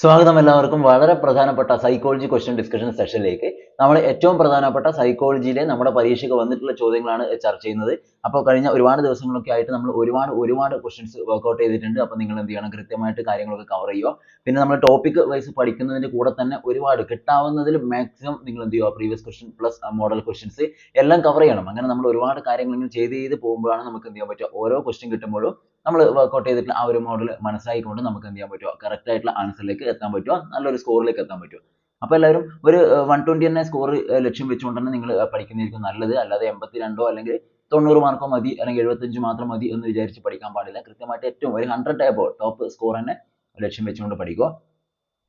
സ്വാഗതം എല്ലാവർക്കും. വളരെ പ്രധാനപ്പെട്ട സൈക്കോളജി ക്വസ്റ്റ്യൻ ഡിസ്കഷൻ സെഷനിലേക്ക് നമ്മൾ ഏറ്റവും പ്രധാനപ്പെട്ട സൈക്കോളജിയിലെ നമ്മുടെ പരീക്ഷയ്ക്ക് വന്നിട്ടുള്ള ചോദ്യങ്ങളാണ് ചർച്ച ചെയ്യുന്നത്. അപ്പോൾ കഴിഞ്ഞ ഒരുപാട് ദിവസങ്ങളൊക്കെ ആയിട്ട് നമ്മൾ ഒരുപാട് ഒരുപാട് ക്വസ്റ്റ്യൻസ് വർക്ക്ഔട്ട് ചെയ്തിട്ടുണ്ട്. അപ്പോൾ നിങ്ങൾ എന്ത് ചെയ്യണം? കൃത്യമായിട്ട് കാര്യങ്ങളൊക്കെ കവർ ചെയ്യുക. പിന്നെ നമ്മൾ ടോപ്പിക് വൈസ് പഠിക്കുന്നതിന്റെ കൂടെ തന്നെ ഒരുപാട് കിട്ടാവുന്നതിൽ മാക്സിമം നിങ്ങൾ എന്ത് ചെയ്യുക? Previous question plus model questions എല്ലാം കവർ ചെയ്യണം. അങ്ങനെ നമ്മൾ ഒരുപാട് കാര്യങ്ങൾ ഇങ്ങനെ ചെയ്ത് ചെയ്ത് പോകുമ്പോഴാണ് നമുക്ക് എന്ത് ചെയ്യാൻ പറ്റുക? ഓരോ ക്വസ്റ്റ്യൻ കിട്ടുമ്പോഴും നമ്മൾ വർക്കൗട്ട് ചെയ്തിട്ടുള്ള ആ ഒരു മോഡൽ മനസ്സിലാക്കിക്കൊണ്ട് നമുക്ക് എന്ത് ചെയ്യാൻ പറ്റുമോ കറക്റ്റ് ആയിട്ടുള്ള ആൻസറിലേക്ക് എത്താൻ പറ്റുമോ നല്ലൊരു സ്കോറിലേക്ക് എത്താൻ പറ്റുമോ അപ്പോൾ എല്ലാവരും ഒരു വൺ ട്വന്റി തന്നെ സ്കോർ ലക്ഷ്യം വെച്ചുകൊണ്ട് തന്നെ നിങ്ങൾ പഠിക്കുന്നതായിരിക്കും നല്ലത്. അല്ലാതെ എൺപത്തി രണ്ടോ അല്ലെങ്കിൽ തൊണ്ണൂറ് മാർക്കോ മതി അല്ലെങ്കിൽ എഴുപത്തഞ്ച് മാത്രം മതി എന്ന് വിചാരിച്ച് പഠിക്കാൻ പാടില്ല. കൃത്യമായിട്ട് ഏറ്റവും ഒരു ഹൺഡ്രഡ് ടൈപ്പോ ടോപ്പ് സ്കോർ തന്നെ ലക്ഷ്യം വെച്ചുകൊണ്ട് പഠിക്കുക.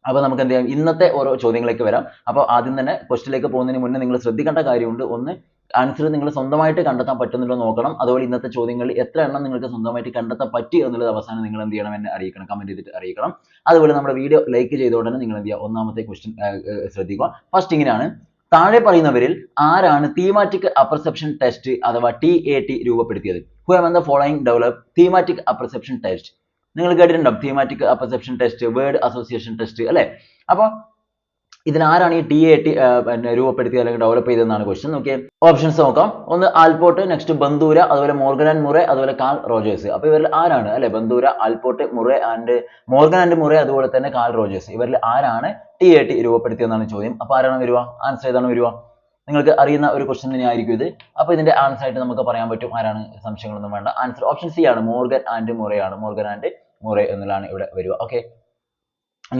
അപ്പോൾ നമുക്ക് എന്ത് ചെയ്യാം? ഇന്നത്തെ ഓരോ ചോദ്യങ്ങളിലേക്ക് വരാം. അപ്പോൾ ആദ്യം തന്നെ ക്വസ്റ്റിലേക്ക് പോകുന്നതിന് മുന്നേ നിങ്ങൾ ശ്രദ്ധിക്കേണ്ട കാര്യമുണ്ട്. ഒന്ന് ആൻസർ നിങ്ങൾ സ്വന്തമായിട്ട് കണ്ടെത്താൻ പറ്റുന്നുണ്ടോ നോക്കണം. അതുപോലെ ഇന്നത്തെ ചോദ്യങ്ങളിൽ എത്ര എണ്ണം നിങ്ങൾക്ക് സ്വന്തമായിട്ട് കണ്ടെത്താൻ പറ്റി എന്നുള്ളത് അവസാനം നിങ്ങൾ എന്ത് ചെയ്യണം എന്നെ അറിയിക്കണം കമന്റ് ചെയ്തിട്ട് അറിയിക്കണം. അതുപോലെ നമ്മുടെ വീഡിയോ ലൈക്ക് ചെയ്തുകൊണ്ട് തന്നെ നിങ്ങൾ എന്ത് ചെയ്യുക ഒന്നാമത്തെ ക്വസ്റ്റ്യൻ ശ്രദ്ധിക്കുക. ഫസ്റ്റ് ഇങ്ങനെയാണ്. താഴെ പറയുന്നവരിൽ ആരാണ് തീമാറ്റിക് അപ്പർസെപ്ഷൻ ടെസ്റ്റ് അഥവാ ടി എ ടി രൂപപ്പെടുത്തിയത്? Whom the following develop thematic apperception test നിങ്ങൾ കേട്ടിട്ടുണ്ടാവും thematic apperception test word association test അല്ലേ? അപ്പോൾ ഇതിനാരാണ് ഈ ടി എ ടി പിന്നെ രൂപപ്പെടുത്തിയത് അല്ലെങ്കിൽ ഡെവലപ്പ് ചെയ്തതെന്നാണ് ക്വസ്റ്റ്യൻ നോക്കിയേ. ഓപ്ഷൻസ് നോക്കാം. ഒന്ന് ആൽപോർട്ട് നെക്സ്റ്റ് ബന്ദൂര അതുപോലെ മോർഗൻ ആൻഡ് മുറെ അതുപോലെ കാൾ റോജേഴ്സ് അപ്പോൾ ഇവരിൽ ആരാണ്? അല്ലെ? Bandura Allport Murray and Morgan and Murray അതുപോലെ തന്നെ കാൾ റോജേഴ്സ് ഇവരിൽ ആരാണ് ടി എ ടി രൂപപ്പെടുത്തിയതെന്നാണ് ചോദ്യം. അപ്പോൾ ആരാണ് വരിക? ആൻസർ ഏതാണ് വരിക? നിങ്ങൾക്ക് അറിയുന്ന ഒരു ക്വസ്റ്റ്യൻ തന്നെയായിരിക്കും ഇത്. അപ്പോൾ ഇതിന്റെ ആൻസർ ആയിട്ട് നമുക്ക് പറയാൻ പറ്റും ആരാണ് സംശയങ്ങളൊന്നും വേണ്ട. ആൻസർ ഓപ്ഷൻ സി ആണ്. മോർഗൻ ആൻഡ് മുറയാണ് മോർഗൻ ആൻഡ് മുറെ എന്നുള്ളതാണ് ഇവിടെ വരിക. ഓക്കെ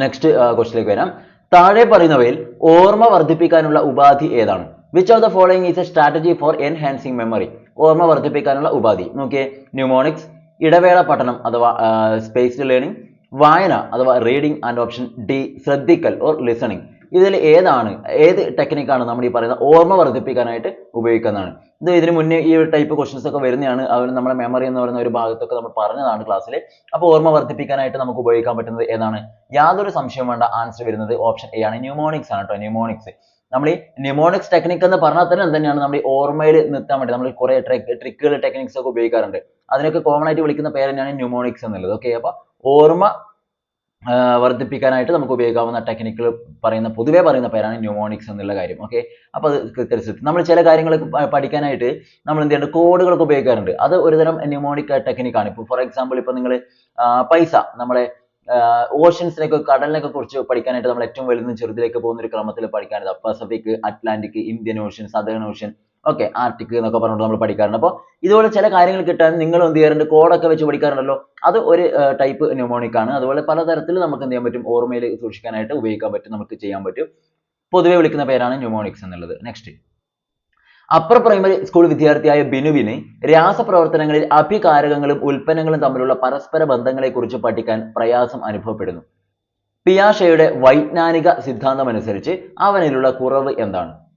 നെക്സ്റ്റ് ക്വസ്റ്റിലേക്ക് വരാം. താഴെ പറയുന്നവയിൽ ഓർമ്മ വർദ്ധിപ്പിക്കാനുള്ള ഉപാധി ഏതാണ്? Which of the following is a strategy for enhancing memory ഓർമ്മ വർദ്ധിപ്പിക്കാനുള്ള ഉപാധി. നോക്കിയേ. ന്യൂമോണിക്സ് ഇടവേള പഠനം അഥവാ സ്പേസ്ഡ് ലേണിംഗ് വായന അഥവാ റീഡിംഗ് ആൻഡ് ഓപ്ഷൻ ഡി ശ്രദ്ധിക്കൽ ഓർ ലിസണിങ് ഇതിൽ ഏതാണ് ഏത് ടെക്നിക്കാണ് നമ്മൾ ഈ പറയുന്ന ഓർമ്മ വർദ്ധിപ്പിക്കാനായിട്ട് ഉപയോഗിക്കുന്നതാണ്? ഇത് ഇതിന് മുന്നേ ഈ ടൈപ്പ് questions ഒക്കെ വരുന്നതാണ്. അവർ നമ്മുടെ മെമ്മറി എന്ന് പറയുന്ന ഒരു ഭാഗത്തൊക്കെ നമ്മൾ പറഞ്ഞതാണ് ക്ലാസ്സിൽ അപ്പോൾ ഓർമ്മ വർദ്ധിപ്പിക്കാനായിട്ട് നമുക്ക് ഉപയോഗിക്കാൻ പറ്റുന്നത് ഏതാണ്? യാതൊരു സംശയം വേണ്ട ആൻസർ വരുന്നത് ഓപ്ഷൻ എ ആണ്. ന്യൂമോണിക്സ് ആണ് ട്ടോ ന്യൂമോണിക്സ് നമ്മൾ ഈ ന്യൂമോണിക്സ് ടെക്നിക്ക് എന്ന് പറഞ്ഞാൽ തന്നെ തന്നെയാണ് നമ്മൾ ഓർമ്മയിൽ നിർത്താൻ വേണ്ടി നമ്മൾ കുറെ ട്രിക്കുകൾ ടെക്നിക്സ് ഒക്കെ ഉപയോഗിക്കാറുണ്ട്. അതിനൊക്കെ കോമൺ ആയിട്ട് വിളിക്കുന്ന പേര് തന്നെയാണ് ന്യൂമോണിക്സ് എന്നുള്ളത്. ഓക്കെ അപ്പോൾ ഓർമ്മ വർദ്ധിപ്പിക്കാനായിട്ട് നമുക്ക് ഉപയോഗിക്കാവുന്ന ടെക്നിക്കുകൾ പറയുന്ന പൊതുവേ പറയുന്ന പേരാണ് ന്യൂമോണിക്സ് എന്നുള്ള കാര്യം. ഓക്കെ അപ്പോൾ അത് കൃത്യത്തിൽ നമ്മൾ ചില കാര്യങ്ങൾ പഠിക്കാനായിട്ട് നമ്മൾ എന്ത് ചെയ്യുന്നുണ്ട് കോഡുകളൊക്കെ ഉപയോഗിക്കാറുണ്ട്. അത് ഒരുതരം ന്യൂമോണിക് ടെക്നിക്കാണ് ഇപ്പോൾ ഫോർ എക്സാമ്പിൾ ഇപ്പോൾ നിങ്ങൾ പൈസ നമ്മളെ ഓഷൻസിനൊക്കെ കടലിനൊക്കെ കുറിച്ച് പഠിക്കാനായിട്ട് നമ്മൾ ഏറ്റവും വലുതും ചെറുതിലേക്ക് പോകുന്ന ഒരു ക്രമത്തിൽ പഠിക്കാനായിട്ട് Pacific Atlantic Indian Ocean Southern Ocean okay Arctic എന്നൊക്കെ പറഞ്ഞിട്ട് നമ്മൾ പഠിക്കാറുണ്ട്. അപ്പോൾ ഇതുപോലെ ചില കാര്യങ്ങൾ കിട്ടാൻ നിങ്ങൾ എന്ത് ചെയ്യാറുണ്ട്? കോഡൊക്കെ വെച്ച് പഠിക്കാറുണ്ടല്ലോ? അത് ഒരു ടൈപ്പ് ന്യൂമോണിക് ആണ്. അതുപോലെ പലതരത്തിൽ നമുക്ക് എന്ത് ചെയ്യാൻ പറ്റും? ഓർമ്മയിൽ സൂക്ഷിക്കാനായിട്ട് ഉപയോഗിക്കാൻ പറ്റും. നമുക്ക് ചെയ്യാൻ പറ്റും. പൊതുവെ വിളിക്കുന്ന പേരാണ് ന്യൂമോണിക്സ് എന്നുള്ളത്. നെക്സ്റ്റ് അപ്പർ പ്രൈമറി സ്കൂൾ വിദ്യാർത്ഥിയായ ബിനുവിന് രാസപ്രവർത്തനങ്ങളിൽ അഭികാരകങ്ങളും ഉൽപ്പന്നങ്ങളും തമ്മിലുള്ള പരസ്പര ബന്ധങ്ങളെക്കുറിച്ച് പഠിക്കാൻ പ്രയാസം അനുഭവപ്പെടുന്നു. പിയാഷയുടെ വൈജ്ഞാനിക സിദ്ധാന്തമനുസരിച്ച് അവനിലുള്ള കുറവ് എന്താണ്?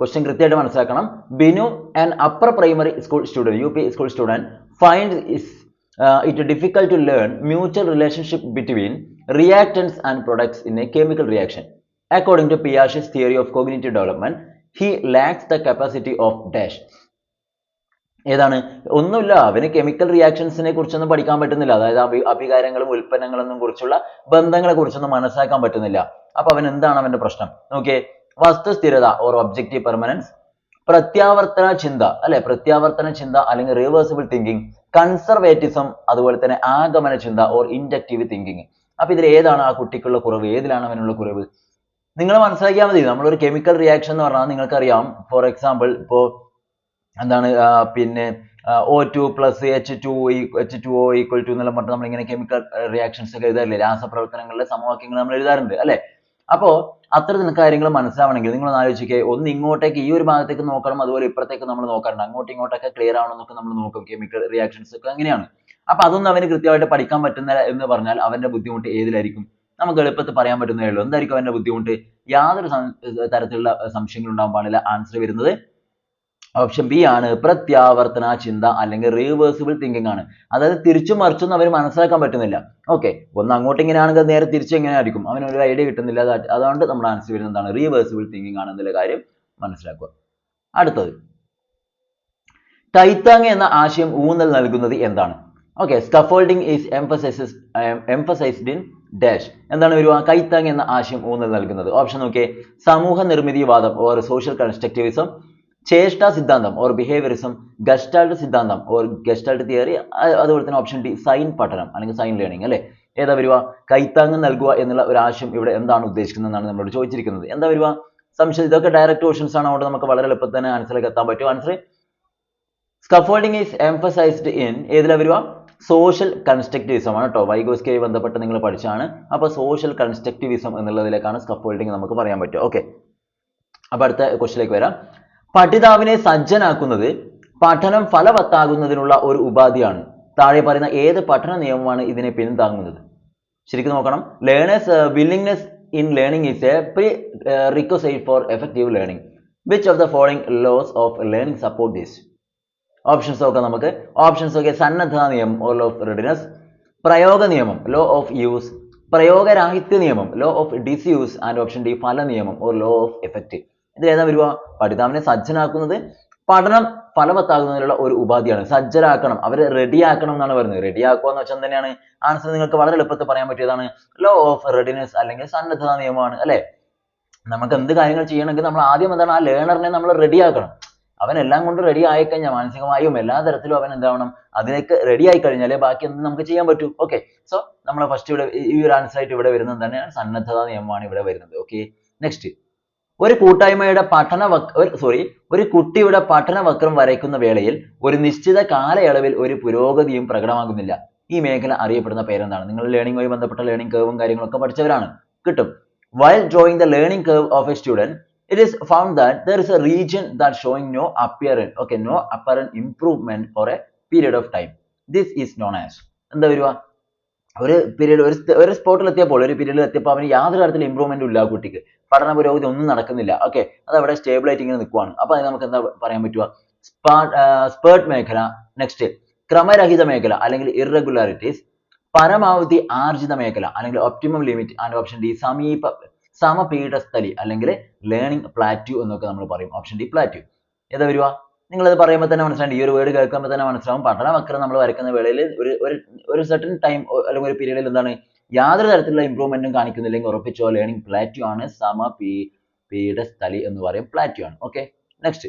ക്വസ്റ്റ്യൻ കൃത്യമായിട്ട് മനസ്സിലാക്കണം. Binu and upper primary school student U P school student find is it difficult to learn mutual relationship between reactants and products in a chemical reaction according to Piaget's theory of cognitive development he lacks the capacity of dash ഏതാണ്? ഒന്നുമില്ല. അവന് chemical റിയാക്ഷൻസിനെ കുറിച്ചൊന്നും പഠിക്കാൻ പറ്റുന്നില്ല. അതായത് അഭി അഭികാരങ്ങളും ഉൽപ്പന്നങ്ങളൊന്നും കുറിച്ചുള്ള ബന്ധങ്ങളെ കുറിച്ചൊന്നും മനസ്സിലാക്കാൻ പറ്റുന്നില്ല. അപ്പൊ അവൻ എന്താണ് അവന്റെ പ്രശ്നം? നോക്കിയേ. വസ്തുസ്ഥിരത ഓർ ഒബ്ജക്റ്റീവ് പെർമനൻസ് പ്രത്യാവർത്തന ചിന്ത അല്ലെ? പ്രത്യാവർത്തന ചിന്ത അല്ലെങ്കിൽ റിവേഴ്സിബിൾ തിങ്കിങ് കൺസർവേറ്റിസം അതുപോലെ തന്നെ ആഗമന ചിന്ത ഓർ ഇൻഡക്റ്റീവ് തിങ്കിങ് അപ്പൊ ഇതിൽ ഏതാണ് ആ കുട്ടിക്കുള്ള കുറവ്? ഏതിലാണ് അവനുള്ള കുറവ്? നിങ്ങൾ മനസ്സിലാക്കിയാൽ മതി. നമ്മളൊരു കെമിക്കൽ റിയാക്ഷൻ എന്ന് പറഞ്ഞാൽ നിങ്ങൾക്കറിയാം. ഫോർ എക്സാമ്പിൾ ഇപ്പോ എന്താണ് പിന്നെ O two plus H two H two O equal to എന്നെല്ലാം പറഞ്ഞിട്ട് നമ്മളിങ്ങനെ കെമിക്കൽ റിയാക്ഷൻസ് ഒക്കെ എഴുതാറില്ലേ? രാസപ്രവർത്തനങ്ങളിലെ സമവാക്യങ്ങൾ നമ്മൾ എഴുതാറുണ്ട് അല്ലെ? അപ്പോ അത്തരത്തിൽ കാര്യങ്ങൾ മനസ്സിലാവണമെങ്കിൽ നിങ്ങൾ ആലോചിക്കുക ഒന്ന് ഇങ്ങോട്ടേക്ക് ഈ ഒരു ഭാഗത്തേക്ക് നോക്കണം അതുപോലെ ഇപ്പുറത്തേക്ക് നമ്മൾ നോക്കാറുണ്ട് അങ്ങോട്ടും ഇങ്ങോട്ടൊക്കെ ക്ലിയർ ആവണമെന്നൊക്കെ നമ്മൾ നോക്കും കെമിക്കൽ റിയാക്ഷൻസ് ഒക്കെ അങ്ങനെയാണ്. അപ്പൊ അതൊന്നും അവന് കൃത്യമായിട്ട് പഠിക്കാൻ പറ്റുന്നില്ല എന്ന് പറഞ്ഞാൽ അവന്റെ ബുദ്ധിമുട്ട് ഏതിലായിരിക്കും? നമുക്ക് എളുപ്പത്തിൽ പറയാൻ പറ്റുന്നേ ഉള്ളൂ. എന്തായിരിക്കും അവന്റെ ബുദ്ധിമുട്ട്? യാതൊരു തരത്തിലുള്ള സംശയങ്ങളും ഉണ്ടാകാൻ പാടില്ല. ആൻസർ വരുന്നത് ഓപ്ഷൻ ബി ആണ് പ്രത്യാവർത്തന ചിന്ത അല്ലെങ്കിൽ റിവേഴ്സിബിൾ തിങ്കിങ് ആണ്. അതായത് തിരിച്ചും മറിച്ചൊന്നും അവർ മനസ്സിലാക്കാൻ പറ്റുന്നില്ല. ഓക്കെ ഒന്ന് അങ്ങോട്ട് ഇങ്ങനെ ഇങ്ങനെയാണെങ്കിൽ നേരെ തിരിച്ച് എങ്ങനെ ആയിരിക്കും? അവന് ഒരു ഐഡിയ കിട്ടുന്നില്ല അതുകൊണ്ട് നമ്മുടെ ആൻസർ വരുന്നതാണ് എന്താണ്? റിവേഴ്സിബിൾ തിങ്കിങ് ആണ് എന്നുള്ള കാര്യം മനസ്സിലാക്കുക. അടുത്തത്. ടൈത്താങ് എന്ന ആശയം ഊന്നൽ നൽകുന്നത് എന്താണ്? Okay scaffolding is emphasises emphasised in dash എന്താണ് വരുവാ കൈത്താങ് എന്ന ആശയം ഊന്നൽ നൽകുന്നത്. ഓപ്ഷൻ നോക്കിയേ. സമൂഹ നിർമ്മിതിവാദം ഓർ സോഷ്യൽ കൺസ്ട്രക്റ്റിവിസം ചേഷ്ട സിദ്ധാന്തം ഓർ ബിഹേവിയറിസം ഗസ്റ്റാൾട്ട് സിദ്ധാന്തം ഓർ ഗസ്റ്റാൾട്ട് തിയറി അതുപോലെ തന്നെ ഓപ്ഷൻ ഡി സൈൻ പഠനം അല്ലെങ്കിൽ സൈൻ ലേണിംഗ് അല്ലേ? ഏതാ വരിക കൈത്താങ്ങ് നൽകുക എന്നുള്ള ഒരു ആശയം ഇവിടെ എന്താണ് ഉദ്ദേശിക്കുന്നത് എന്നാണ് നമ്മളോട് ചോദിച്ചിരിക്കുന്നത്. എന്താ വരിക സംശയം. ഇതൊക്കെ ഡയറക്റ്റ് ക്വസ്റ്റൻസ് ആണ്. അതുകൊണ്ട് നമുക്ക് വളരെ എളുപ്പത്തിൽ തന്നെ ആൻസറിലേക്ക് എത്താൻ പറ്റും. Answer scaffolding is emphasized in ഏതിലാ വരിക സോഷ്യൽ കൺസ്ട്രക്റ്റിവിസം ആണ് കേട്ടോ വൈഗോസ്കിയായി ബന്ധപ്പെട്ട് നിങ്ങൾ പഠിച്ചാണ് അപ്പോൾ സോഷ്യൽ കൺസ്ട്രക്റ്റിവിസം എന്നുള്ളതിലേക്കാണ് സ്കഫോൾഡിംഗ് നമുക്ക് പറയാൻ പറ്റും ഓക്കെ അപ്പോൾ അടുത്ത ക്വസ്റ്റിലേക്ക് വരാം. പഠിതാവിനെ സജ്ജനാക്കുന്നത് പഠനം ഫലവത്താകുന്നതിനുള്ള ഒരു ഉപാധിയാണ്. താഴെ പറയുന്ന ഏത് പഠന നിയമമാണ് ഇതിനെ പിന്താങ്ങുന്നത്? ശരിക്കും നോക്കണം. Learners willingness in learning is a prerequisite for effective learning which of the following laws of learning support this options നോക്കാം നമുക്ക്. ഓപ്ഷൻസ് ഒക്കെ സന്നദ്ധ നിയമം ഓർ ലോ ഓഫ് റെഡിനസ് പ്രയോഗ നിയമം ലോ ഓഫ് യൂസ് പ്രയോഗരാഹിത്യ നിയമം law of disuse and option D ഫല നിയമം ഓർ ലോ ഓഫ് എഫക്റ്റ് ഇതിൽ വരുവാ? പഠിതാവിനെ സജ്ജനാക്കുന്നത് പഠനം ഫലവത്താകുന്നതിനുള്ള ഒരു ഉപാധിയാണ്. സജ്ജരാക്കണം അവരെ റെഡിയാക്കണം എന്നാണ് പറയുന്നത്. റെഡിയാക്കുക എന്ന് വെച്ചാൽ തന്നെയാണ് ആൻസർ നിങ്ങൾക്ക് വളരെ എളുപ്പത്തിൽ പറയാൻ പറ്റിയതാണ്. ലോ ഓഫ് റെഡിനെസ് അല്ലെങ്കിൽ സന്നദ്ധത നിയമമാണ് അല്ലെ? നമുക്ക് എന്ത് കാര്യങ്ങൾ ചെയ്യണമെങ്കിൽ നമ്മൾ ആദ്യം എന്താണ്? ആ ലേണറിനെ നമ്മൾ റെഡിയാക്കണം അവൻ എല്ലാം കൊണ്ട് റെഡി ആയി കഴിഞ്ഞാൽ മാനസികമായും എല്ലാ തരത്തിലും അവൻ എന്താവണം? അതിലേക്ക് റെഡി ആയി കഴിഞ്ഞാലേ ബാക്കി എന്ത് നമുക്ക് ചെയ്യാൻ പറ്റൂ? ഓക്കെ സോ നമ്മൾ ഫസ്റ്റ് ഇവിടെ ഈ ഒരു ആൻസർ ആയിട്ട് ഇവിടെ വരുന്നത് തന്നെയാണ് സന്നദ്ധത നിയമമാണ് ഇവിടെ വരുന്നത്. ഓക്കെ നെക്സ്റ്റ് ഒരു കൂട്ടായ്മയുടെ പഠന സോറി ഒരു കുട്ടിയുടെ പഠന വക്രം വരയ്ക്കുന്ന വേളയിൽ ഒരു നിശ്ചിത കാലയളവിൽ ഒരു പുരോഗതിയും പ്രകടമാകുന്നില്ല. ഈ മേഖല അറിയപ്പെടുന്ന പേരെന്താണ്? നിങ്ങൾ ലേണിംഗുമായി ബന്ധപ്പെട്ട ലേണിംഗ് കേവും കാര്യങ്ങളൊക്കെ പഠിച്ചവരാണ്. കിട്ടും. While drawing the learning curve of a student it is found that there is a region that showing no apparent okay no apparent improvement for a period of time. This is known as എന്താ വരുക? ഒരു period ഒരു ഒരു ഒരു സ്പോട്ടിൽ എത്തിയപ്പോൾ ഒരു പീരീഡിൽ എത്തിയപ്പോൾ അവന് യാതൊരു തരത്തിലും ഉം ഇല്ല ആ കുട്ടിക്ക്. പഠന പുരോഗതി ഒന്നും നടക്കുന്നില്ല. ഓക്കെ അത് അവിടെ സ്റ്റേബിൾ ആയിട്ട് ഇങ്ങനെ നിൽക്കുവാണ് അപ്പൊ അതിന് നമുക്ക് എന്താ പറയാൻ പറ്റുക? സ്പേർട്ട് മേഖല നെക്സ്റ്റ് ക്രമരഹിത മേഖല അല്ലെങ്കിൽ ഇറഗുലാരിറ്റീസ് പരമാവധി ആർജിത മേഖല അല്ലെങ്കിൽ optimum limit and option D സമീപ സമപീഠസ്ഥലി അല്ലെങ്കിൽ ലേണിംഗ് പ്ലാറ്റ്യൂ എന്നൊക്കെ നമ്മൾ പറയും. ഓപ്ഷൻ ഡി പ്ലാറ്റ്യൂ ഏതാ വരിക? നിങ്ങളത് പറയുമ്പോൾ തന്നെ മനസ്സിലാവും. ഈ ഒരു വേർഡ് കേൾക്കുമ്പോൾ തന്നെ മനസ്സിലാവും. പഠന വക്രം നമ്മൾ വരയ്ക്കുന്ന വേളയിൽ ഒരു ഒരു സർട്ടൻ ടൈം അല്ലെങ്കിൽ ഒരു പീരീഡിൽ എന്താണ് യാതൊരു തരത്തിലുള്ള ഇമ്പ്രൂവ്മെന്റും കാണിക്കുന്നില്ലെങ്കിൽ ഉറപ്പിച്ചോ ലേണിംഗ് പ്ലാറ്റ്യൂ ആണ് സമ പി പിയുടെ സ്ഥലി എന്ന് പറയും പ്ലാറ്റ്യൂ ആണ്. ഓക്കെ നെക്സ്റ്റ്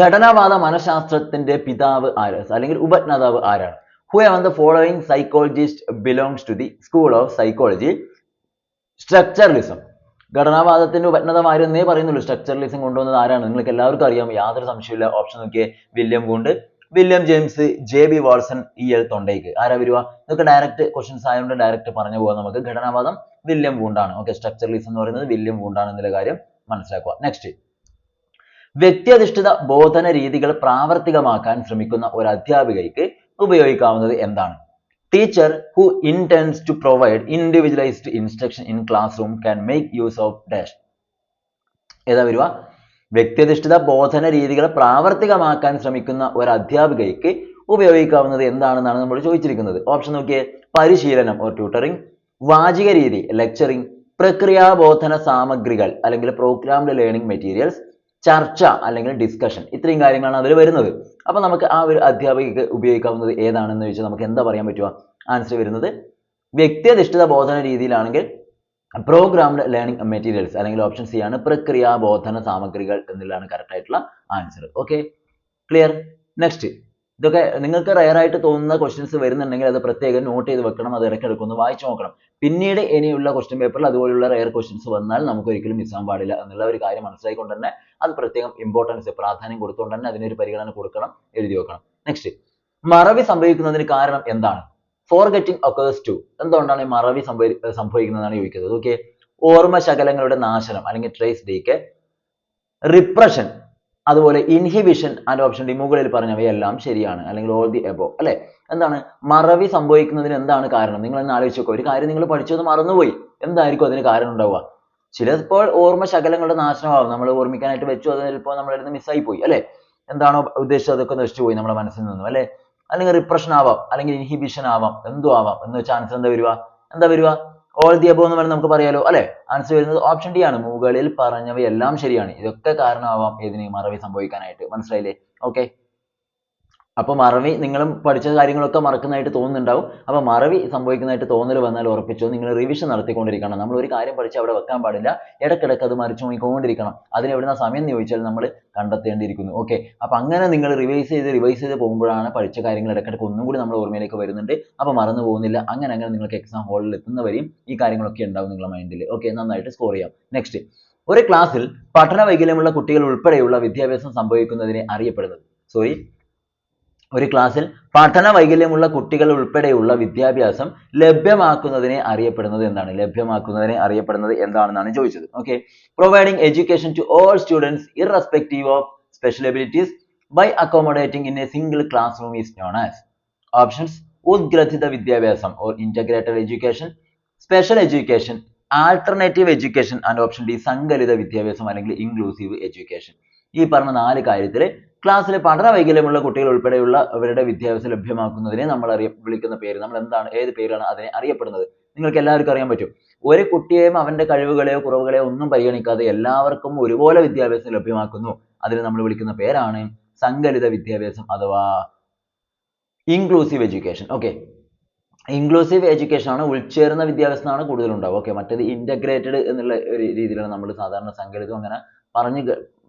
ഘടനാവാദ മനഃശാസ്ത്രത്തിന്റെ പിതാവ് ആര്? അല്ലെങ്കിൽ ഉപജ്ഞാതാവ് ആരാണ്? Who among the following psychologist belongs to the school of psychology structuralism ഘടനാവാദത്തിന്റെ എന്നേ പറയുന്നുള്ളൂ. സ്ട്രക്ചറലിസം കൊണ്ടുവന്നത് ആരാണ്? നിങ്ങൾക്ക് എല്ലാവർക്കും അറിയാം. യാതൊരു സംശയമില്ല ഓപ്ഷൻ നോക്കിയേ. William Wundt William James J B Watson E L Thorndike. ആരാ വരുക? ഇതൊക്കെ ഡയറക്റ്റ് ക്വസ്റ്റ്യൻസ് ആയതുകൊണ്ട് ഡയറക്റ്റ് പറഞ്ഞു പോകാം നമുക്ക്. ഘടനാവാദം വില്യം വൂണ്ടാണ്. ഓക്കെ സ്ട്രക്ചറലിസം എന്ന് പറയുന്നത് വില്യം വൂണ്ടാണ് എന്നുള്ള കാര്യം മനസ്സിലാക്കുക. നെക്സ്റ്റ് വ്യക്തിയധിഷ്ഠിത ബോധന രീതികൾ പ്രാവർത്തികമാക്കാൻ ശ്രമിക്കുന്ന ഒരു അധ്യാപികയ്ക്ക് ഉപയോഗിക്കാവുന്നത് എന്താണ്? Teacher who intends to provide instruction instruction in classroom can make use of dash. ഏതാ വരുക? വ്യക്തിയധിഷ്ഠിത ബോധന രീതികൾ പ്രാവർത്തികമാക്കാൻ ശ്രമിക്കുന്ന ഒരു അധ്യാപികയ്ക്ക് ഉപയോഗിക്കാവുന്നത് എന്താണെന്നാണ് നമ്മൾ ചോദിച്ചിരിക്കുന്നത്. ഓപ്ഷൻ നോക്കിയേ. പരിശീലനം ഓർ ട്യൂട്ടറിംഗ് വാചിക രീതി ലെക്ചറിംഗ് പ്രക്രിയാബോധന സാമഗ്രികൾ അല്ലെങ്കിൽ പ്രോഗ്രാംഡ് ലേണിംഗ് മെറ്റീരിയൽസ് ചർച്ച അല്ലെങ്കിൽ ഡിസ്കഷൻ ഇത്രയും കാര്യങ്ങളാണ് അതിൽ വരുന്നത്. അപ്പൊ നമുക്ക് ആ ഒരു അധ്യാപികയ്ക്ക് ഉപയോഗിക്കാവുന്നത് ഏതാണെന്ന് ചോദിച്ചാൽ നമുക്ക് എന്താ പറയാൻ പറ്റുക? ആൻസർ വരുന്നത് വ്യക്തിയധിഷ്ഠിത ബോധന രീതിയിലാണെങ്കിൽ പ്രോഗ്രാംഡ് ലേണിംഗ് മെറ്റീരിയൽസ് അല്ലെങ്കിൽ ഓപ്ഷൻ സി ആണ് പ്രക്രിയാ ബോധന സാമഗ്രികൾ എന്നുള്ളതാണ് കറക്റ്റ് ആയിട്ടുള്ള ആൻസർ ഓക്കെ ക്ലിയർ നെക്സ്റ്റ് ഇതൊക്കെ നിങ്ങൾക്ക് റയർ ആയിട്ട് തോന്നുന്ന ക്വസ്റ്റ്യൻസ് വരുന്നുണ്ടെങ്കിൽ അത് പ്രത്യേകം നോട്ട് ചെയ്ത് വെക്കണം അത് ഇടയ്ക്കിടയ്ക്ക് ഒന്ന് വായിച്ചു നോക്കണം. പിന്നീട് ഇനിയുള്ള ക്വസ്റ്റ്യൻ പേപ്പറിൽ അതുപോലുള്ള റയർ ക്വസ്റ്റ്യൻസ് വന്നാൽ നമുക്ക് ഒരിക്കലും മിസ്സാൻ പാടില്ല എന്നുള്ള ഒരു കാര്യം മനസ്സിലായിക്കൊണ്ട് തന്നെ അത് പ്രത്യേകം ഇമ്പോർട്ടൻസ് പ്രാധാന്യം കൊടുത്തുകൊണ്ട് തന്നെ അതിനൊരു പരിഗണന കൊടുക്കണം എഴുതി വെക്കണം. നെക്സ്റ്റ് മറവി സംഭവിക്കുന്നതിന് കാരണം എന്താണ്? ഫോർഗെറ്റിംഗ് ഒക്കേഴ്സ് ടു എന്തുകൊണ്ടാണ് ഈ മറവി സംഭവി സംഭവിക്കുന്നതെന്നാണ് ചോദിക്കുന്നത്. ഓക്കെ ഓർമ്മ ശകലങ്ങളുടെ നാശനം അല്ലെങ്കിൽ ട്രേസ് ഡീക്ക് റിപ്രഷൻ അതുപോലെ ഇൻഹിബിഷൻ ആൻഡ് ഓപ്ഷൻ ഡി മുകളിൽ പറഞ്ഞവയെല്ലാം ശരിയാണ് അല്ലെങ്കിൽ ഓൾ ദി എബോ അല്ലേ? എന്താണ്? മറവി സംഭവിക്കുന്നതിന് എന്താണ് കാരണം? നിങ്ങൾ ഒന്ന് ആലോചിച്ച് ഒരു കാര്യം നിങ്ങൾ പഠിച്ചത് മറന്നുപോയി. എന്തായിരിക്കും അതിന് കാരണം ഉണ്ടാവുക? ചിലപ്പോൾ ഓർമ്മ ശകലങ്ങളുടെ നാശനമാവും. നമ്മൾ ഓർമ്മിക്കാനായിട്ട് വെച്ചു അത് ചിലപ്പോൾ അടുത്ത് മിസ്സായി പോയി അല്ലെ? എന്താണോ ഉദ്ദേശിച്ചത് അതൊക്കെ നശിച്ചു പോയി നമ്മുടെ മനസ്സിൽ നിന്നും അല്ലെ? അല്ലെങ്കിൽ റിപ്രഷൻ ആവാം അല്ലെങ്കിൽ ഇൻഹിബിഷൻ ആവാം എന്തോ ആവാം. എന്ന് വെച്ചാൽ എന്താ വരിക? എന്താ വരിക? ഓൾ ദി അബോ എന്ന് പറഞ്ഞാൽ നമുക്ക് പറയാലോ അല്ലെ? ആൻസർ വരുന്നത് ഓപ്ഷൻ ഡി ആണ്. മുകളിൽ പറഞ്ഞവയെല്ലാം ശരിയാണ്. ഇതൊക്കെ കാരണമാവാം ഏതിന് മറവി സംഭവിക്കാനായിട്ട്. മനസ്സിലായില്ലേ? ഓക്കെ അപ്പോൾ മറവി നിങ്ങളും പഠിച്ച കാര്യങ്ങളൊക്കെ മറക്കുന്നതായിട്ട് തോന്നുന്നുണ്ടാവും. അപ്പോൾ മറവി സംഭവിക്കുന്നതായിട്ട് തോന്നൽ വന്നാൽ ഉറപ്പിച്ചോ? നിങ്ങൾ റിവിഷൻ നടത്തിക്കൊണ്ടിരിക്കണം. നമ്മൾ ഒരു കാര്യം പഠിച്ച് അവിടെ വെക്കാൻ പാടില്ല. ഇടയ്ക്കിടയ്ക്ക് അത് മറിച്ചു നോക്കിക്കൊണ്ടിരിക്കണം. അതിന് എവിടുന്ന സമയം ചോദിച്ചാൽ നമ്മൾ കണ്ടെത്തേണ്ടിയിരിക്കുന്നു. ഓക്കെ അപ്പോൾ അങ്ങനെ നിങ്ങൾ റിവൈസ് ചെയ്ത് റിവൈസ് ചെയ്ത് പോകുമ്പോഴാണ് പഠിച്ച കാര്യങ്ങൾ ഇടയ്ക്കിടയ്ക്ക് ഒന്നും കൂടി നമ്മുടെ ഓർമ്മയിലേക്ക് വരുന്നുണ്ട്. അപ്പോൾ മറന്നു പോകുന്നില്ല. അങ്ങനെ അങ്ങനെ നിങ്ങൾക്ക് എക്സാം ഹാളിൽ എത്തുന്നവരെയും ഈ കാര്യങ്ങളൊക്കെ ഉണ്ടാവും നിങ്ങളുടെ മൈൻഡിൽ ഓക്കെ നന്നായിട്ട് സ്കോർ ചെയ്യാം. നെക്സ്റ്റ് ഒരു ക്ലാസ്സിൽ പഠന വൈകല്യമുള്ള കുട്ടികൾ ഉൾപ്പെടെയുള്ള വിദ്യാഭ്യാസം സംഭവിക്കുന്നതിനെ അറിയപ്പെടുന്നത്. സോറി ഒരു ക്ലാസ്സിൽ പഠന വൈകല്യമുള്ള കുട്ടികൾ ഉൾപ്പെടെയുള്ള വിദ്യാഭ്യാസം ലഭ്യമാക്കുന്നതിനെ അറിയപ്പെടുന്നത് എന്താണ്? ലഭ്യമാക്കുന്നതിനെ അറിയപ്പെടുന്നത് എന്താണെന്നാണ് ചോദിച്ചത്. Okay providing education to all students irrespective of special abilities by accommodating in a single classroom is known as options ഉദ്ഗ്രഥിത വിദ്യാഭ്യാസം or integrated education special education alternative education and option D സങ്കലിത വിദ്യാഭ്യാസം അല്ലെങ്കിൽ ഇൻക്ലൂസീവ് എഡ്യൂക്കേഷൻ ഈ പറഞ്ഞ നാല് കാര്യത്തിൽ ക്ലാസ്സിൽ പഠന വൈകല്യമുള്ള കുട്ടികൾ ഉൾപ്പെടെയുള്ള അവരുടെ വിദ്യാഭ്യാസം ലഭ്യമാക്കുന്നതിനെ നമ്മൾ അറിയ വിളിക്കുന്ന പേര് നമ്മൾ എന്താണ് ഏത് പേരാണ് അതിനെ അറിയപ്പെടുന്നത്. നിങ്ങൾക്ക് എല്ലാവർക്കും അറിയാൻ പറ്റും. ഒരു കുട്ടിയെയും അവന്റെ കഴിവുകളെയോ കുറവുകളെയോ ഒന്നും പരിഗണിക്കാതെ എല്ലാവർക്കും ഒരുപോലെ വിദ്യാഭ്യാസം ലഭ്യമാക്കുന്നു. അതിനെ നമ്മൾ വിളിക്കുന്ന പേരാണ് സങ്കലിത വിദ്യാഭ്യാസം അഥവാ inclusive education okay inclusive education ആണ് ഉൾച്ചേർന്ന വിദ്യാഭ്യാസമാണ് കൂടുതൽ ഉണ്ടാവുക ഓക്കെ മറ്റേത് ഇന്റഗ്രേറ്റഡ് എന്നുള്ള ഒരു രീതിയിലാണ് നമ്മൾ സാധാരണ സങ്കലിതം അങ്ങനെ പറഞ്ഞു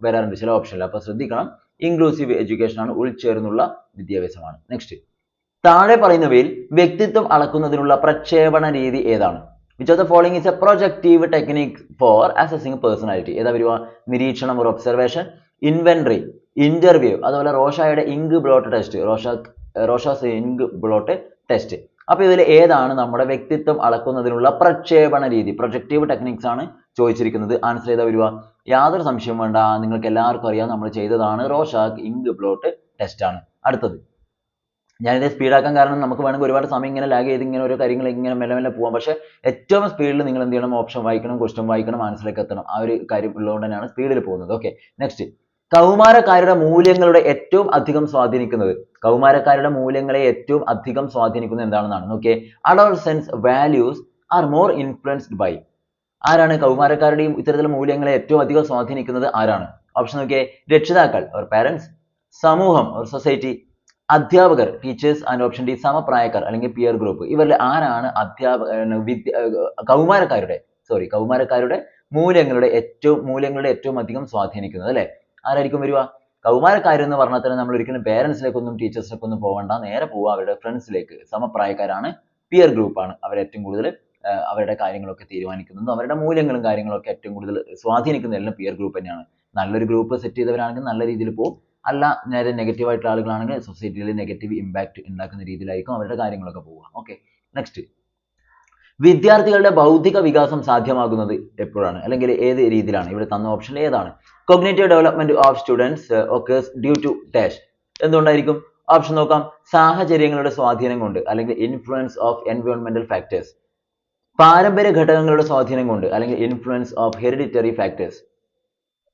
വരാറുണ്ട്. ചില ഓപ്ഷനിൽ അപ്പോൾ ശ്രദ്ധിക്കണം. ഇൻക്ലൂസീവ് എഡ്യൂക്കേഷൻ ആണ് ഉൾച്ചേർന്നുള്ള വിദ്യാഭ്യാസമാണ്. നെക്സ്റ്റ് താഴെ പറയുന്നവയിൽ വ്യക്തിത്വം അളക്കുന്നതിനുള്ള പ്രക്ഷേപണ രീതി ഏതാണ്? Which of the following is a projective technique for assessing personality ഏതാ വരുക? നിരീക്ഷണം ഒരു ഒബ്സർവേഷൻ ഇൻവെൻട്രി ഇന്റർവ്യൂ അതുപോലെ റോഷായുടെ inkblot test Rorschach Rorschach's inkblot test അപ്പൊ ഇതിൽ ഏതാണ് നമ്മുടെ വ്യക്തിത്വം അളക്കുന്നതിനുള്ള പ്രക്ഷേപണ രീതി? പ്രൊജക്റ്റീവ് ടെക്നിക്സ് ആണ് ചോദിച്ചിരിക്കുന്നത്. ആൻസർ ചെയ്താൽ വരിക യാതൊരു സംശയവും വേണ്ട. നിങ്ങൾക്ക് എല്ലാവർക്കും അറിയാം നമ്മൾ ചെയ്തതാണ് റോഷാക്ക് ഇങ്ക് പ്ലോട്ട് ടെസ്റ്റ് ആണ്. അടുത്തത്. ഞാനിത് സ്പീഡാക്കാൻ കാരണം നമുക്ക് വേണമെങ്കിൽ ഒരുപാട് സമയം ഇങ്ങനെ ലാഗ് ചെയ്ത് ഇങ്ങനെ ഓരോ കാര്യങ്ങൾ ഇങ്ങനെ മെല്ലെ മെല്ലെ പോകാം പക്ഷേ ഏറ്റവും സ്പീഡിൽ നിങ്ങൾ എന്ത് ചെയ്യണം? ഓപ്ഷൻ വായിക്കണം ക്വസ്റ്റ്യൻ വായിക്കണം ആൻസറിലേക്ക് എത്തണം. ആ ഒരു കാര്യം ഉള്ളതുകൊണ്ട് തന്നെയാണ് സ്പീഡിൽ പോകുന്നത്. ഓക്കെ നെക്സ്റ്റ് കൗമാരക്കാരുടെ മൂല്യങ്ങളുടെ ഏറ്റവും അധികം സ്വാധീനിക്കുന്നത്. കൗമാരക്കാരുടെ മൂല്യങ്ങളെ ഏറ്റവും അധികം സ്വാധീനിക്കുന്നത് എന്താണെന്നാണ്. നോക്കിയേ adolescence values are more influenced by ആരാണ് കൗമാരക്കാരുടെയും ഇത്തരത്തിലുള്ള മൂല്യങ്ങളെ ഏറ്റവും അധികം സ്വാധീനിക്കുന്നത്? ആരാണ്? ഓപ്ഷൻ നോക്കിയേ രക്ഷിതാക്കൾ അവർ parents. സമൂഹം ഒരു സൊസൈറ്റി അധ്യാപകർ ടീച്ചേഴ്സ് ആൻഡ് ഓപ്ഷൻ ഡി സമപ്രായക്കാർ അല്ലെങ്കിൽ പിയർ ഗ്രൂപ്പ് ഇവരിൽ ആരാണ് അധ്യാപക വിദ്യ കൗമാരക്കാരുടെ സോറി കൗമാരക്കാരുടെ മൂല്യങ്ങളുടെ ഏറ്റവും മൂല്യങ്ങളുടെ ഏറ്റവും അധികം സ്വാധീനിക്കുന്നത് അല്ലെ? ആരായിരിക്കും വരിക? കൗമാരക്കാരെന്ന് പറഞ്ഞാൽ തന്നെ നമ്മൾ ഒരിക്കലും പേരൻസിലേക്കൊന്നും ടീച്ചേഴ്സിലേക്കൊന്നും പോകണ്ട. നേരെ പോവുക അവരുടെ ഫ്രണ്ട്സിലേക്ക് സമപ്രായക്കാരാണ് പിയർ ഗ്രൂപ്പാണ് അവർ ഏറ്റവും കൂടുതൽ അവരുടെ കാര്യങ്ങളൊക്കെ തീരുമാനിക്കുന്നതും. അവരുടെ മൂല്യങ്ങളും കാര്യങ്ങളൊക്കെ ഏറ്റവും കൂടുതൽ സ്വാധീനിക്കുന്നതെല്ലാം പിയർ ഗ്രൂപ്പ് തന്നെയാണ്. നല്ലൊരു ഗ്രൂപ്പ് സെറ്റ് ചെയ്തവരാണെങ്കിൽ നല്ല രീതിയിൽ പോകും അല്ല നേരെ നെഗറ്റീവ് ആയിട്ടുള്ള ആളുകളാണെങ്കിൽ സൊസൈറ്റിയിൽ നെഗറ്റീവ് ഇമ്പാക്റ്റ് ഉണ്ടാക്കുന്ന രീതിയിലായിരിക്കും അവരുടെ കാര്യങ്ങളൊക്കെ പോവുക. ഓക്കെ നെക്സ്റ്റ് വിദ്യാർത്ഥികളുടെ ബൗദ്ധിക വികാസം സാധ്യമാകുന്നത് എപ്പോഴാണ്? അല്ലെങ്കിൽ ഏത് രീതിയിലാണ്? ഇവിടെ തന്ന ഓപ്ഷൻ ഏതാണ്? Cognitive development of students occurs due to dash എന്തുകൊണ്ടായിരിക്കും? ഓപ്ഷൻ നോക്കാം. സാഹചര്യങ്ങളുടെ സ്വാധീനം കൊണ്ട് അല്ലെങ്കിൽ ഇൻഫ്ലുവൻസ് ഓഫ് എൻവയോൺമെന്റൽ ഫാക്ടേഴ്സ് പാരമ്പര്യ ഘടകങ്ങളുടെ സ്വാധീനം കൊണ്ട് അല്ലെങ്കിൽ ഇൻഫ്ലുവൻസ് ഓഫ് ഹെറിഡിറ്ററി ഫാക്ടേഴ്സ്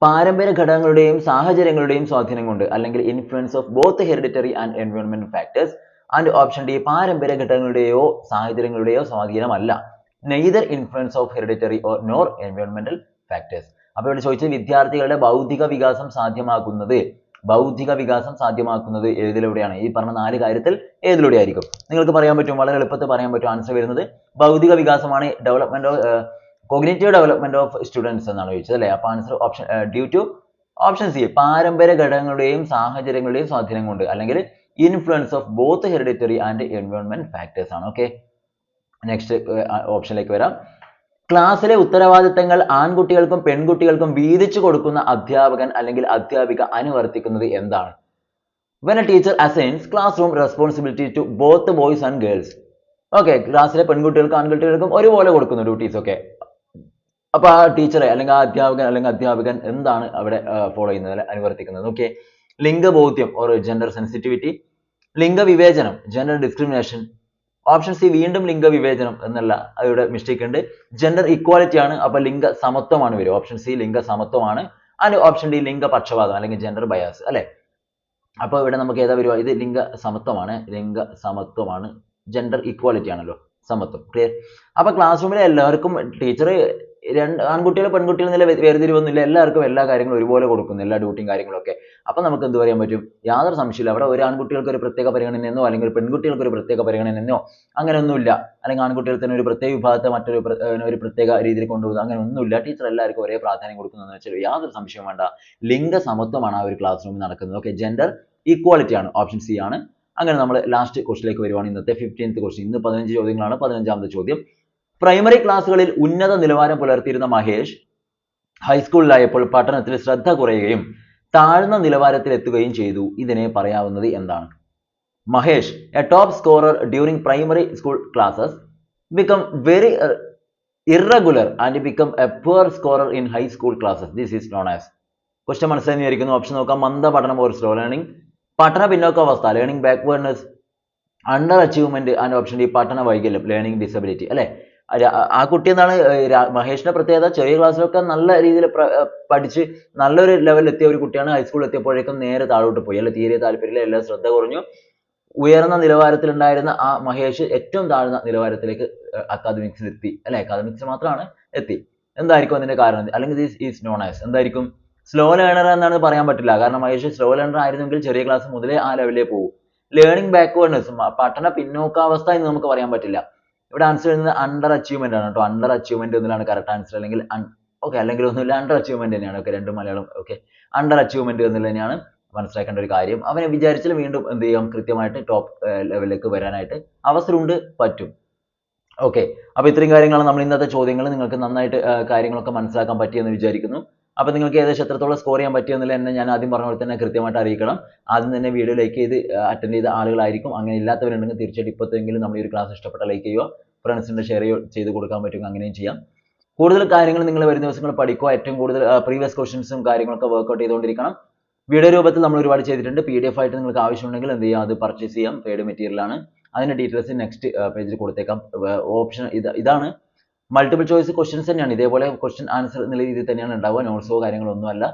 പാരമ്പര്യ ഘടകങ്ങളുടെയും സാഹചര്യങ്ങളുടെയും സ്വാധീനം കൊണ്ട് അല്ലെങ്കിൽ influence of both hereditary and എൻവയോൺമെന്റൽ factors and option D പാരമ്പര്യ ഘടകങ്ങളുടെയോ സാഹചര്യങ്ങളുടെയോ സ്വാധീനമല്ല. Neither influence of hereditary or nor എൻവയോൺമെന്റൽ factors അപ്പോൾ ഇവിടെ ചോദിച്ചത് വിദ്യാർത്ഥികളുടെ ബൗദ്ധിക വികാസം സാധ്യമാക്കുന്നത് ബൗദ്ധിക വികാസം സാധ്യമാക്കുന്നത് ഏതിലൂടെയാണ്? ഈ പറഞ്ഞ നാല് കാര്യത്തിൽ ഏതിലൂടെ ആയിരിക്കും നിങ്ങൾക്ക് പറയാൻ പറ്റും വളരെ എളുപ്പത്തിൽ പറയാൻ പറ്റും ആൻസർ വരുന്നത്. ബൗദ്ധിക വികാസമാണ് development of cognitive development of students എന്നാണ് ചോദിച്ചത് അല്ലേ? അപ്പൊ answer option due to option C പാരമ്പര്യ ഘടകങ്ങളുടെയും സാഹചര്യങ്ങളുടെയും സ്വാധീനം കൊണ്ട്. അല്ലെങ്കിൽ influence of both hereditary and environment factors ആണ്. ഓക്കെ നെക്സ്റ്റ് ഓപ്ഷനിലേക്ക് വരാം. ക്ലാസ്സിലെ ഉത്തരവാദിത്തങ്ങൾ ആൺകുട്ടികൾക്കും പെൺകുട്ടികൾക്കും വീതിച്ചു കൊടുക്കുന്ന അധ്യാപകൻ അല്ലെങ്കിൽ അധ്യാപിക അനുവർത്തിക്കുന്നത് എന്താണ്? When a teacher assigns classroom responsibility to both both boys and girls. Okay ക്ലാസ്സിലെ പെൺകുട്ടികൾക്കും ആൺകുട്ടികൾക്കും ഒരുപോലെ കൊടുക്കുന്നു ഡ്യൂട്ടീസ് ഒക്കെ അപ്പൊ ആ ടീച്ചറെ അല്ലെങ്കിൽ ആ അധ്യാപകൻ അല്ലെങ്കിൽ അധ്യാപകൻ എന്താണ് അവിടെ ഫോളോ ചെയ്യുന്നത് അനുവർത്തിക്കുന്നത് ഓക്കെ ലിംഗബോധ്യം ഓർ ജെൻഡർ സെൻസിറ്റിവിറ്റി ലിംഗവിവേചനം ജെൻഡർ ഡിസ്ക്രിമിനേഷൻ ഓപ്ഷൻ സി വീണ്ടും ലിംഗവിവേചനം എന്നല്ല അതിവിടെ മിസ്റ്റേക്ക് ഉണ്ട്. ജെൻഡർ ഇക്വാലിറ്റി ആണ് അപ്പൊ ലിംഗ സമത്വമാണ് വരും ഓപ്ഷൻ സി ലിംഗ സമത്വമാണ് ആൻഡ് ഓപ്ഷൻ ഡി ലിംഗ പക്ഷപാതം അല്ലെങ്കിൽ ജെൻഡർ ബയാസ് അല്ലെ? അപ്പൊ ഇവിടെ നമുക്ക് ഏതാ വരുക? ഇത് ലിംഗ സമത്വമാണ് ലിംഗ സമത്വമാണ് ജെൻഡർ ഇക്വാലിറ്റി ആണല്ലോ സമത്വം ക്ലിയർ അപ്പൊ ക്ലാസ് റൂമിലെ എല്ലാവർക്കും ടീച്ചർ രണ്ട് ആൺകുട്ടികൾ പെൺകുട്ടികൾ എന്നുള്ള വേർതിരിവൊന്നുമില്ല. എല്ലാവർക്കും എല്ലാ കാര്യങ്ങളും ഒരുപോലെ കൊടുക്കുന്നു. എല്ലാ ഡ്യൂട്ടിയും കാര്യങ്ങളൊക്കെ. അപ്പോൾ നമുക്ക് എന്ത് പറയാൻ പറ്റും? യാതൊരു സംശയമില്ല അവിടെ ഒരു ആൺകുട്ടികൾക്ക് ഒരു പ്രത്യേക പരിഗണനയെന്നോ അല്ലെങ്കിൽ പെൺകുട്ടികൾക്ക് ഒരു പ്രത്യേക പരിഗണനയെന്നോ അങ്ങനെയൊന്നുമില്ല. അല്ലെങ്കിൽ ആൺകുട്ടികൾ തന്നെ ഒരു പ്രത്യേക വിഭാഗത്തെ മറ്റൊരു ഒരു പ്രത്യേക രീതിയിൽ കൊണ്ടുപോകുന്നു. അങ്ങനെ ഒന്നുമില്ല ടീച്ചർ എല്ലാവർക്കും ഒരേ പ്രാധാന്യം കൊടുക്കുന്നതെന്ന് വെച്ചാൽ യാതൊരു സംശയവും വേണ്ട. ലിംഗ സമത്വമാണ് ആ ഒരു ക്ലാസ് റൂമിൽ നടക്കുന്നത്. ഓക്കെ ജെൻഡർ ഈക്വാളിറ്റി ആണ് ഓപ്ഷൻ സി ആണ്. അങ്ങനെ നമ്മൾ ലാസ്റ്റ് ക്വസ്റ്റിലേക്ക് വരുവാണ്. ഇന്നത്തെ ഫിഫ്റ്റീൻത്ത് ക്വസ്റ്റ്യൻ ഇന്ന് പതിനഞ്ച് ചോദ്യങ്ങളാണ്. പതിനഞ്ചാമത്തെ ചോദ്യം. പ്രൈമറി ക്ലാസ്സുകളിൽ ഉന്നത നിലവാരം പുലർത്തിയിരുന്ന മഹേഷ് ഹൈസ്കൂളിലായപ്പോൾ പഠനത്തിൽ ശ്രദ്ധ കുറയുകയും താഴ്ന്ന നിലവാരത്തിൽ എത്തുകയും ചെയ്തു. ഇതിനെ പറയാവുന്നത് എന്താണ്? Mahesh a top scorer during primary school classes become very irregular and become a a scorer in high school high this is known as question മനസ്സിലായി വിചാരിക്കുന്നു ഓപ്ഷൻ നോക്കാം. മന്ദ പഠനം ഓർ സ്ലോ ലേണിംഗ് പഠന പിന്നോക്കാവസ്ഥ learning backwardness underachievement and option D പഠന വൈകല്യം learning disability അല്ലെ? ആ- കുട്ടി എന്താണ് മഹേഷിന്റെ പ്രത്യേകത ചെറിയ ക്ലാസ്സിലൊക്കെ നല്ല രീതിയിൽ പഠിച്ച് നല്ലൊരു ലെവലിൽ എത്തിയ ഒരു കുട്ടിയാണ്. ഹൈസ്കൂളിൽ എത്തിയപ്പോഴേക്കും നേരെ താഴോട്ട് പോയി. അല്ലെ തീരെ താല്പര്യമില്ല എല്ലാം ശ്രദ്ധ കുറഞ്ഞു. ഉയർന്ന നിലവാരത്തിലുണ്ടായിരുന്ന ആ മഹേഷ് ഏറ്റവും താഴ്ന്ന നിലവാരത്തിലേക്ക് അക്കാദമിക്സിൽ എത്തി. അല്ലെ അക്കാദമിക്സ് മാത്രമാണ് എത്തി. എന്തായിരിക്കും അതിന്റെ കാരണം? അല്ലെങ്കിൽ ദിസ് ഈസ് നോൺ ആസ് എന്തായിരിക്കും? സ്ലോ ലേണർ എന്നാണ് പറയാൻ പറ്റില്ല. കാരണം മഹേഷ് സ്ലോ ലേണർ ആയിരുന്നെങ്കിൽ ചെറിയ ക്ലാസ് മുതലേ ആ ലെവലിലേ പോകും ലേണിംഗ് ബാക്ക്വേർഡ്നെസ് പഠന പിന്നോക്കാവസ്ഥ എന്ന് നമുക്ക് പറയാൻ പറ്റില്ല. ഇവിടെ ആൻസർ വരുന്നത് അണ്ടർ അച്ചീവ്മെന്റ് ആണ് കേട്ടോ. അണ്ടർ അച്ചീവ്മെന്റ് എന്നുള്ളതാണ് കറക്റ്റ് ആൻസർ അല്ലെങ്കിൽ ഓക്കെ അല്ലെങ്കിൽ ഒന്നുമില്ല അണ്ടർ അച്ചീവ്മെന്റ് തന്നെയാണ്. ഓക്കെ രണ്ടും മലയാളം ഓക്കെ അണ്ടർ അച്ചീവ്മെന്റ് എന്നുള്ളത് തന്നെയാണ് മനസ്സിലാക്കേണ്ട ഒരു കാര്യം. അവനെ വിചാരിച്ചാൽ വീണ്ടും എന്ത് ചെയ്യാം? കൃത്യമായിട്ട് ടോപ്പ് ലെവലിലേക്ക് വരാനായിട്ട് അവസരമുണ്ട് പറ്റും. ഓക്കെ അപ്പൊ ഇത്രയും കാര്യങ്ങളാണ് നമ്മൾ ഇന്നത്തെ ചോദ്യങ്ങൾ. നിങ്ങൾക്ക് നന്നായിട്ട് കാര്യങ്ങളൊക്കെ മനസ്സിലാക്കാൻ പറ്റിയെന്ന് വിചാരിക്കുന്നു. അപ്പൊ നിങ്ങൾക്ക് ഏകദേശം എത്രത്തോളം സ്കോർ ചെയ്യാൻ പറ്റിയെന്നില്ല എന്നെ ഞാൻ ആദ്യം പറഞ്ഞ പോലെ തന്നെ കൃത്യമായിട്ട് അറിയിക്കണം. ആദ്യം തന്നെ വീഡിയോ ലൈക്ക് ചെയ്ത് അറ്റൻഡ് ചെയ്ത ആളുകളായിരിക്കും. അങ്ങനെ ഇല്ലാത്തവരുണ്ടെങ്കിൽ തീർച്ചയായിട്ടും ഇപ്പോഴത്തെങ്കിലും നമ്മൾ ഈ ഒരു ക്ലാസ് ഇഷ്ടപ്പെട്ട ലൈക്ക് ചെയ്യുക. ഫ്രണ്ട്സിന്റെ ഷെയർ ചെയ്ത് കൊടുക്കാൻ പറ്റും അങ്ങനെയും ചെയ്യാം. കൂടുതൽ കാര്യങ്ങൾ നിങ്ങൾ വരുന്ന ദിവസങ്ങൾ പഠിക്കുക. ഏറ്റവും കൂടുതൽ പ്രീവിയസ് ക്വസ്റ്റ്യൻസും കാര്യങ്ങളൊക്കെ വർക്ക്ഔട്ട് ചെയ്തുകൊണ്ടിരിക്കണം. വീഡിയോ രൂപത്തിൽ നമ്മൾ ഒരുപാട് ചെയ്തിട്ടുണ്ട്. പി ഡി എഫ് ആയിട്ട് നിങ്ങൾക്ക് ആവശ്യമുണ്ടെങ്കിൽ എന്ത് ചെയ്യാം? അത് പർച്ചേസ് ചെയ്യാം. പെയ്ഡ് മെറ്റീരിയൽ ആണ്. അതിന്റെ ഡീറ്റെയിൽസ് നെക്സ്റ്റ് പേജിൽ കൊടുത്തേക്കാം. ഓപ്ഷൻ ഇത് ഇതാണ്. മൾട്ടിപ്പിൾ ചോയ്സ് ക്വസ്റ്റ്യൻസ് തന്നെയാണ്. ഇതേപോലെ ക്വസ്റ്റ്യൻ ആൻസർ എന്നുള്ള രീതിയിൽ തന്നെയാണ് ഉണ്ടാവുക. നോട്ട്സോ കാര്യങ്ങളൊന്നുമല്ല.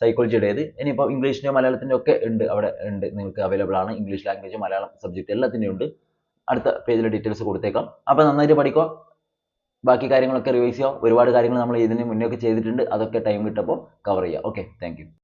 സൈക്കോളജിയുടേത് ഇനിയിപ്പോൾ ഇംഗ്ലീഷിന്റെയോ മലയാളത്തിന്റെ ഒക്കെ ഉണ്ട്. അവിടെ ഉണ്ട്. നിങ്ങൾക്ക് അവൈലബിൾ ആണ്. ഇംഗ്ലീഷ് ലാംഗ്വേജ് മലയാളം സബ്ജക്റ്റ് എല്ലാത്തിന്റെയും ഉണ്ട്. അടുത്ത പേജിലെ ഡീറ്റെയിൽസ് കൊടുത്തേക്കാം. അപ്പോൾ നന്നായിട്ട് പഠിക്കുക. ബാക്കി കാര്യങ്ങളൊക്കെ റിവൈസ് ചെയ്യുക. ഒരുപാട് കാര്യങ്ങൾ നമ്മൾ ഇതിന് മുന്നേ ഒക്കെ ചെയ്തിട്ടുണ്ട്. അതൊക്കെ ടൈം കിട്ടപ്പോൾ കവർ ചെയ്യുക. Okay thank